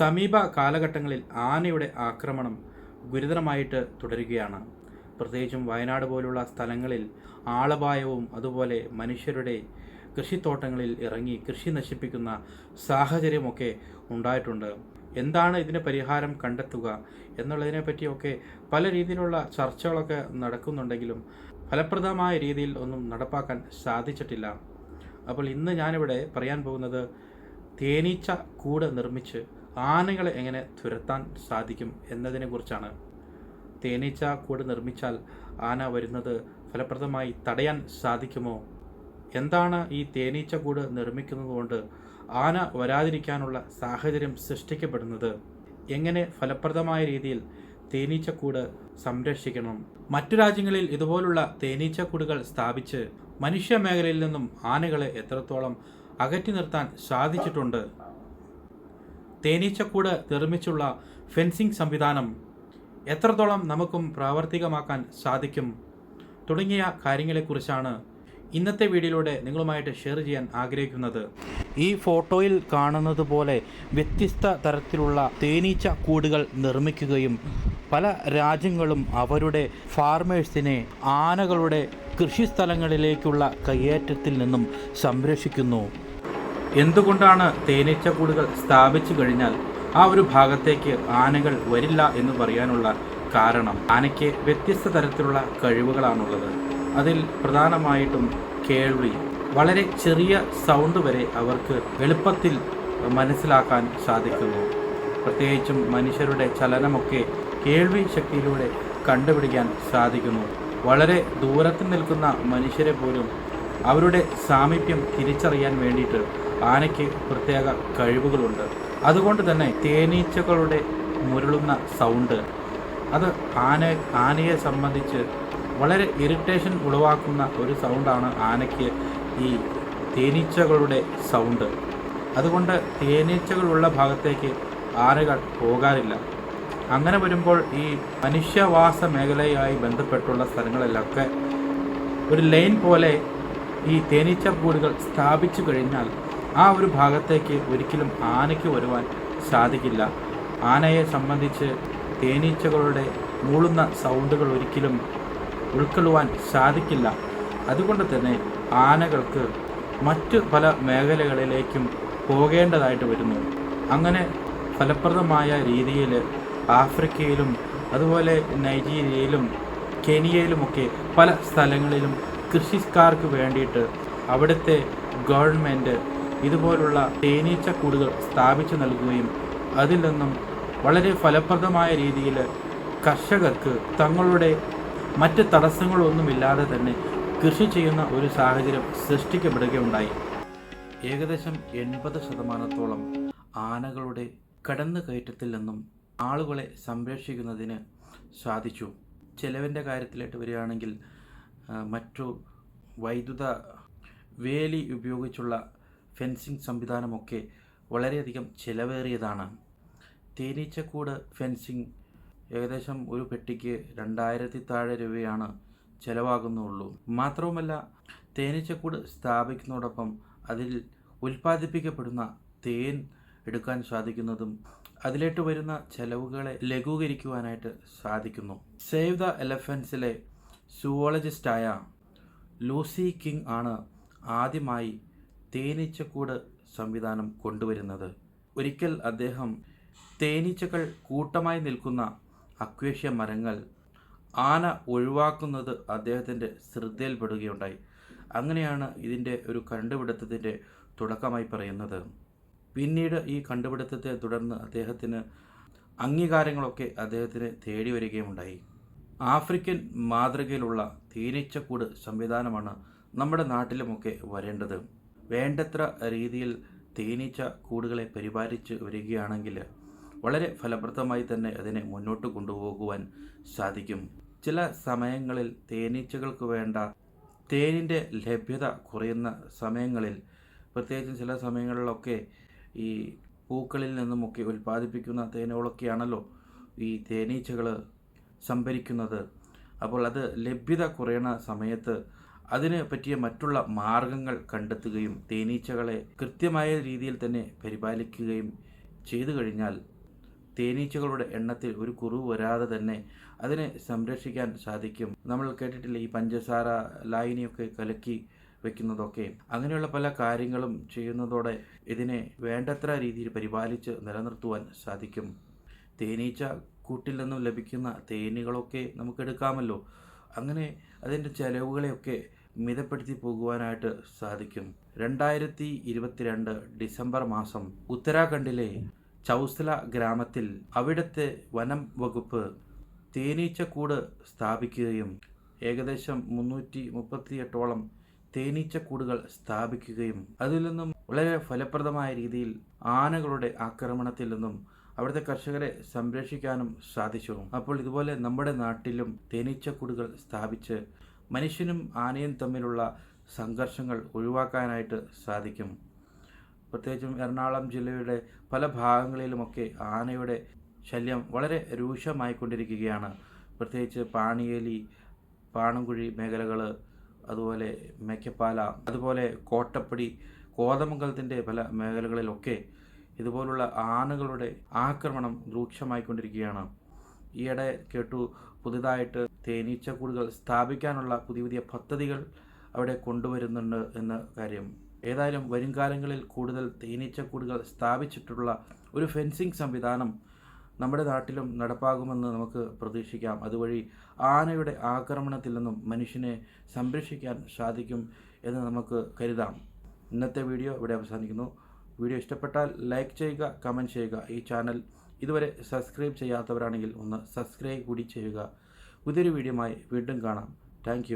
സമീപ കാലഘട്ടങ്ങളിൽ ആനയുടെ ആക്രമണം ഗുരുതരമായിട്ട് തുടരുകയാണ്. പ്രത്യേകിച്ചും വയനാട് പോലുള്ള സ്ഥലങ്ങളിൽ ആളപായവും അതുപോലെ മനുഷ്യരുടെ കൃഷിത്തോട്ടങ്ങളിൽ ഇറങ്ങി കൃഷി നശിപ്പിക്കുന്ന സാഹചര്യമൊക്കെ ഉണ്ടായിട്ടുണ്ട്. എന്താണ് ഇതിന് പരിഹാരം കണ്ടെത്തുക എന്നുള്ളതിനെ പറ്റിയൊക്കെ പല രീതിയിലുള്ള ചർച്ചകളൊക്കെ നടക്കുന്നുണ്ടെങ്കിലും ഫലപ്രദമായ രീതിയിൽ ഒന്നും നടപ്പാക്കാൻ സാധിച്ചിട്ടില്ല. അപ്പോൾ ഇന്ന് ഞാനിവിടെ പറയാൻ പോകുന്നത് തേനീച്ച കൂട് നിർമ്മിച്ച് ആനകളെ എങ്ങനെ തുരത്താൻ സാധിക്കും എന്നതിനെക്കുറിച്ചാണ്. തേനീച്ച കൂട് നിർമ്മിച്ചാൽ ആന വരുന്നത് ഫലപ്രദമായി തടയാൻ സാധിക്കുമോ? എന്താണ് ഈ തേനീച്ച കൂട് നിർമ്മിക്കുന്നത് കൊണ്ട് ആന വരാതിരിക്കാനുള്ള സാഹചര്യം സൃഷ്ടിക്കപ്പെടുന്നത്? എങ്ങനെ ഫലപ്രദമായ രീതിയിൽ തേനീച്ചക്കൂട് സംരക്ഷിക്കണം? മറ്റു രാജ്യങ്ങളിൽ ഇതുപോലുള്ള തേനീച്ചക്കൂടുകൾ സ്ഥാപിച്ച് മനുഷ്യ മേഖലയിൽ നിന്നും ആനകളെ എത്രത്തോളം അകറ്റി നിർത്താൻ സാധിച്ചിട്ടുണ്ട്? തേനീച്ചക്കൂട് നിർമ്മിച്ചുള്ള ഫെൻസിംഗ് സംവിധാനം എത്രത്തോളം നമുക്കും പ്രാവർത്തികമാക്കാൻ സാധിക്കും തുടങ്ങിയ കാര്യങ്ങളെക്കുറിച്ചാണ് ഇന്നത്തെ വീഡിയോയിലൂടെ നിങ്ങളുമായിട്ട് ഷെയർ ചെയ്യാൻ ആഗ്രഹിക്കുന്നത്. ഈ ഫോട്ടോയിൽ കാണുന്നത് പോലെ വ്യത്യസ്ത തരത്തിലുള്ള തേനീച്ച കൂടുകൾ നിർമ്മിക്കുകയും പല രാജ്യങ്ങളും അവരുടെ ഫാർമേഴ്സിനെ ആനകളുടെ കൃഷിസ്ഥലങ്ങളിലേക്കുള്ള കയ്യേറ്റത്തിൽ നിന്നും സംരക്ഷിക്കുന്നു. എന്തുകൊണ്ടാണ് തേനീച്ചക്കൂടുകൾ സ്ഥാപിച്ചു കഴിഞ്ഞാൽ ആ ഒരു ഭാഗത്തേക്ക് ആനകൾ വരില്ല എന്ന് പറയാനുള്ള കാരണം ആനയ്ക്ക് വ്യത്യസ്ത തരത്തിലുള്ള കഴിവുകളാണുള്ളത്. അതിൽ പ്രധാനമായിട്ടും കേൾവി വളരെ ചെറിയ സൗണ്ട് വരെ അവർക്ക് എളുപ്പത്തിൽ മനസ്സിലാക്കാൻ സാധിക്കുന്നു. പ്രത്യേകിച്ചും മനുഷ്യരുടെ ചലനമൊക്കെ കേൾവി ശക്തിയിലൂടെ കണ്ടുപിടിക്കാൻ സാധിക്കുന്നു. വളരെ ദൂരത്ത് നിൽക്കുന്ന മനുഷ്യരെ പോലും അവരുടെ സാമീപ്യം തിരിച്ചറിയാൻ വേണ്ടിയിട്ട് ആനയ്ക്ക് പ്രത്യേക കഴിവുകളുണ്ട്. അതുകൊണ്ട് തന്നെ തേനീച്ചകളുടെ മുരളുന്ന സൗണ്ട് അത് ആന ആനയെ സംബന്ധിച്ച് വളരെ ഇറിറ്റേഷൻ ഉളവാക്കുന്ന ഒരു സൗണ്ടാണ് ആനയ്ക്ക് ഈ തേനീച്ചകളുടെ സൗണ്ട് അതുകൊണ്ട് തേനീച്ചകളുള്ള ഭാഗത്തേക്ക് ആനകൾ പോകാറില്ല. അങ്ങനെ വരുമ്പോൾ ഈ മനുഷ്യവാസ മേഖലയുമായി ബന്ധപ്പെട്ടുള്ള സ്ഥലങ്ങളിലൊക്കെ ഒരു ലൈൻ പോലെ ഈ തേനീച്ച കൂടുകൾ സ്ഥാപിച്ചു കഴിഞ്ഞാൽ ആ ഒരു ഭാഗത്തേക്ക് ഒരിക്കലും ആനയ്ക്ക് വരുവാൻ സാധിക്കില്ല. ആനയെ സംബന്ധിച്ച് തേനീച്ചകളുടെ മൂളുന്ന സൗണ്ടുകൾ ഒരിക്കലും ഉൾക്കൊള്ളുവാൻ സാധിക്കില്ല. അതുകൊണ്ട് തന്നെ ആനകൾക്ക് മറ്റ് പല മേഖലകളിലേക്കും പോകേണ്ടതായിട്ട് വരുന്നു. അങ്ങനെ ഫലപ്രദമായ രീതിയിൽ ആഫ്രിക്കയിലും അതുപോലെ നൈജീരിയയിലും കെനിയയിലുമൊക്കെ പല സ്ഥലങ്ങളിലും കൃഷിക്കാർക്ക് വേണ്ടിയിട്ട് അവിടുത്തെ ഗവൺമെന്റ് ഇതുപോലുള്ള തേനീച്ചക്കൂടുകൾ സ്ഥാപിച്ചു നൽകുകയും അതിൽ നിന്നും വളരെ ഫലപ്രദമായ രീതിയിൽ കർഷകർക്ക് തങ്ങളുടെ മറ്റ് തടസ്സങ്ങളൊന്നുമില്ലാതെ തന്നെ കൃഷി ചെയ്യുന്ന ഒരു സാഹചര്യം സൃഷ്ടിക്കപ്പെടുകയുണ്ടായി. ഏകദേശം എൺപത് ശതമാനത്തോളം ആനകളുടെ കടന്നു കയറ്റത്തിൽ നിന്നും ആളുകളെ സംരക്ഷിക്കുന്നതിന് സാധിച്ചു. ചെലവിന്റെ കാര്യത്തിലായിട്ട് വരികയാണെങ്കിൽ മറ്റു വൈദ്യുത വേലി ഉപയോഗിച്ചുള്ള ഫെൻസിങ് സംവിധാനമൊക്കെ വളരെയധികം ചിലവേറിയതാണ്. തേനീച്ചക്കൂട് ഫെൻസിങ് ഏകദേശം ഒരു പെട്ടിക്ക് രണ്ടായിരത്തി താഴെ രൂപയാണ് ചിലവാകുന്നുള്ളൂ. മാത്രവുമല്ല തേനീച്ചക്കൂട് സ്ഥാപിക്കുന്നതോടൊപ്പം അതിൽ ഉൽപ്പാദിപ്പിക്കപ്പെടുന്ന തേൻ എടുക്കാൻ സാധിക്കുന്നതും അതിലേട്ട് വരുന്ന ചെലവുകളെ ലഘൂകരിക്കുവാനായിട്ട് സാധിക്കുന്നു. സേവ് ദ എലഫൻസിലെ സുവോളജിസ്റ്റായ ലൂസി കിങ് ആണ് ആദ്യമായി തേനീച്ചക്കൂട് സംവിധാനം കൊണ്ടുവരുന്നത്. ഒരിക്കൽ അദ്ദേഹം തേനീച്ചകൾ കൂട്ടമായി നിൽക്കുന്ന അക്വേഷ്യ മരങ്ങൾ ആന ഒഴിവാക്കുന്നത് അദ്ദേഹത്തിന്റെ ശ്രദ്ധയിൽപ്പെടുകയുണ്ടായി. അങ്ങനെയാണ് ഇതിന്റെ ഒരു കണ്ടുപിടുത്തത്തിന്റെ തുടക്കമായി പറയുന്നത്. പിന്നീട് ഈ കണ്ടുപിടുത്തത്തെ തുടർന്ന് അദ്ദേഹത്തിന് അംഗീകാരങ്ങളൊക്കെ അദ്ദേഹത്തിന് തേടി വരികയുമുണ്ടായി ആഫ്രിക്കൻ മാതൃകയിലുള്ള തേനീച്ചക്കൂട് സംവിധാനമാണ് നമ്മുടെ നാട്ടിലുമൊക്കെ വരേണ്ടത്. വേണ്ടത്ര രീതിയിൽ തേനീച്ച കൂടുകളെ പരിപാലിച്ച് വരികയാണെങ്കിൽ വളരെ ഫലപ്രദമായി തന്നെ അതിനെ മുന്നോട്ട് കൊണ്ടുപോകുവാൻ സാധിക്കും. ചില സമയങ്ങളിൽ തേനീച്ചകൾക്ക് വേണ്ട തേനിന്റെ ലഭ്യത കുറയുന്ന സമയങ്ങളിൽ പ്രത്യേകിച്ചും ചില സമയങ്ങളിലൊക്കെ ഈ പൂക്കളിൽ നിന്നുമൊക്കെ ഉൽപ്പാദിപ്പിക്കുന്ന തേനുകളൊക്കെയാണല്ലോ ഈ തേനീച്ചകൾ സംഭരിക്കുന്നത്. അപ്പോൾ അത് ലഭ്യത കുറയുന്ന സമയത്ത് അതിന് പറ്റിയ മറ്റുള്ള മാർഗങ്ങൾ കണ്ടെത്തുകയും തേനീച്ചകളെ കൃത്യമായ രീതിയിൽ തന്നെ പരിപാലിക്കുകയും ചെയ്തു കഴിഞ്ഞാൽ തേനീച്ചകളുടെ എണ്ണത്തിൽ ഒരു കുറവ് വരാതെ തന്നെ അതിനെ സംരക്ഷിക്കാൻ സാധിക്കും. നമ്മൾ കേട്ടിട്ടില്ല ഈ പഞ്ചസാര ലായനിയൊക്കെ കലക്കി വെക്കുന്നതൊക്കെ? അങ്ങനെയുള്ള പല കാര്യങ്ങളും ചെയ്യുന്നതോടെ ഇതിനെ വേണ്ടത്ര രീതിയിൽ പരിപാലിച്ച് നിലനിർത്തുവാൻ സാധിക്കും. തേനീച്ച കൂട്ടിൽ നിന്നും ലഭിക്കുന്ന തേനുകളൊക്കെ നമുക്കെടുക്കാമല്ലോ അങ്ങനെ അതിന്റെ ചെലവുകളെയൊക്കെ മിതപ്പെടുത്തി പോകുവാനായിട്ട് സാധിക്കും. രണ്ടായിരത്തി ഇരുപത്തിരണ്ട് ഡിസംബർ മാസം ഉത്തരാഖണ്ഡിലെ ചൗസല ഗ്രാമത്തിൽ അവിടുത്തെ വനം വകുപ്പ് തേനീച്ചക്കൂട് സ്ഥാപിക്കുകയും ഏകദേശം മുന്നൂറ്റി മുപ്പത്തിയെട്ടോളം തേനീച്ചക്കൂടുകൾ സ്ഥാപിക്കുകയും അതിൽ നിന്നും വളരെ ഫലപ്രദമായ രീതിയിൽ ആനകളുടെ ആക്രമണത്തിൽ നിന്നും അവിടുത്തെ കർഷകരെ സംരക്ഷിക്കാനും സാധിച്ചു. അപ്പോൾ ഇതുപോലെ നമ്മുടെ നാട്ടിലും തേനീച്ചക്കൂടുകൾ സ്ഥാപിച്ച് മനുഷ്യനും ആനയും തമ്മിലുള്ള സംഘർഷങ്ങൾ ഒഴിവാക്കാനായിട്ട് സാധിക്കും. പ്രത്യേകിച്ചും എറണാകുളം ജില്ലയുടെ പല ഭാഗങ്ങളിലുമൊക്കെ ആനയുടെ ശല്യം വളരെ രൂക്ഷമായിക്കൊണ്ടിരിക്കുകയാണ്. പ്രത്യേകിച്ച് പാണിയേലി പാണംകുഴി മേഖലകൾ അതുപോലെ മേക്കപ്പാല അതുപോലെ കോട്ടപ്പടി കോതമംഗലത്തിന്റെ പല മേഖലകളിലൊക്കെ ഇതുപോലുള്ള ആനകളുടെ ആക്രമണം രൂക്ഷമായിക്കൊണ്ടിരിക്കുകയാണ്. ഈയിടെ കേട്ടു പുതുതായിട്ട് തേനീച്ചക്കൂടുകൾ സ്ഥാപിക്കാനുള്ള പുതിയ പുതിയ പദ്ധതികൾ അവിടെ കൊണ്ടുവരുന്നുണ്ട് എന്ന കാര്യം. ഏതായാലും വരും കാലങ്ങളിൽ കൂടുതൽ തേനീച്ചക്കൂടുകൾ സ്ഥാപിച്ചിട്ടുള്ള ഒരു ഫെൻസിങ് സംവിധാനം നമ്മുടെ നാട്ടിലും നടപ്പാകുമെന്ന് നമുക്ക് പ്രതീക്ഷിക്കാം. അതുവഴി ആനയുടെ ആക്രമണത്തിൽ നിന്നും മനുഷ്യനെ സംരക്ഷിക്കാൻ സാധിക്കും എന്ന് നമുക്ക് കരുതാം. ഇന്നത്തെ വീഡിയോ ഇവിടെ അവസാനിക്കുന്നു. വീഡിയോ ഇഷ്ടപ്പെട്ടാൽ ലൈക്ക് ചെയ്യുക കമന്റ് ചെയ്യുക. ഈ ചാനൽ ഇതുവരെ സബ്സ്ക്രൈബ് ചെയ്യാത്തവരാണെങ്കിൽ ഒന്ന് സബ്സ്ക്രൈബ് കൂടി ചെയ്യുക. പുതിയൊരു വീഡിയോയുമായി വീണ്ടും കാണാം. താങ്ക്